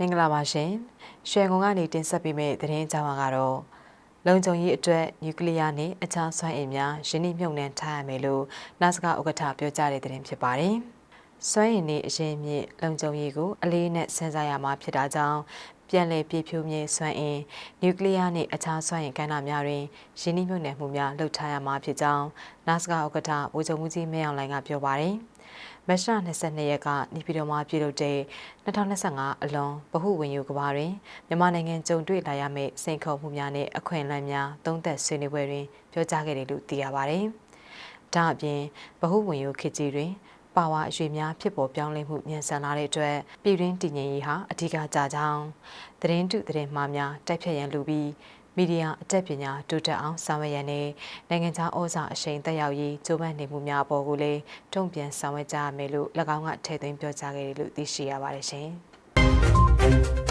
မင်္ဂလာပါရှင်ရွှေကုံကနေတင်ဆက်ပေးမယ့်သတင်းအကြောင်းအရာကတော့လုံခြုံရေးအတွက်နျူကလ িয়ার နဲ့အခြားစွမ်းအင်များယင်းနှိမ့်မြုပ်နှံထားရမယ်လို့နာစကဥက္ကဋ္ဌပြောကြားတဲ့သတင်းဖြစ်ပါတယ်စွမ်းအင်နဲ့အရင်မြင့်လုံခြုံရေးကိုအလေးနဲ့စဉ်းစားရမှာဖြစ်တာကြောင့်ပြန်လည်ပြည့်ဖြိုးမြဲစွမ်းအင်နျူကလ িয়ার နဲ့အခြားစွမ်းအင်ကဏ္ဍများတွင်ယင်းနှိမ့်မြုပ်နှံမှုများလှုပ်ထားရမှာဖြစ်ကြောင်းနာစကဥက္ကဋ္ဌဗိုလ်ချုပ်မှုကြီးမင်းအောင်လှိုင်ကပြောပါတယ်။ မတ်လ22ရက်ကနေပြည်တော်မှာပြုလုပ်တဲ့2025အလွန်ဗဟုဝင်ယူကဘာတွင်မြန်မာနိုင်ငံကြုံတွေ့လာရမယ့်စိန်ခေါ်မှုများနဲ့အခွင့်အလမ်းများသုံးသပ်ဆွေးနွေးပွဲတွင်ပြောကြားခဲ့တယ်လို့သိရပါတယ်။ဒါအပြင်ဗဟုဝင်ယူခေတ်ကြီးတွင်ပါဝါအရွေများဖြစ်ပေါ်ပြောင်းလဲမှုမြန်ဆန်လာတဲ့အတွက်ပြည်တွင်းတည်ငြိမ်ရေးဟာအဓိကကြကြောင်းသတင်းတုသတင်းမှားများတိုက်ဖြတ်ရန်လိုပြီး မီဒီယာအတက်ပညာတိုးတက်အောင်ဆောင်ရွက်ရန်နဲ့နိုင်ငံခြားဩဇာအရှိန်တက်ရောက်ရေးကြိုးပမ်းနေမှုများအပေါ်ကိုလည်းတုံ့ပြန်ဆောင်ရွက်ကြရမယ်လို့၎င်းကထည့်သွင်းပြောကြားခဲ့တယ်လို့သိရှိရပါတယ်ရှင်။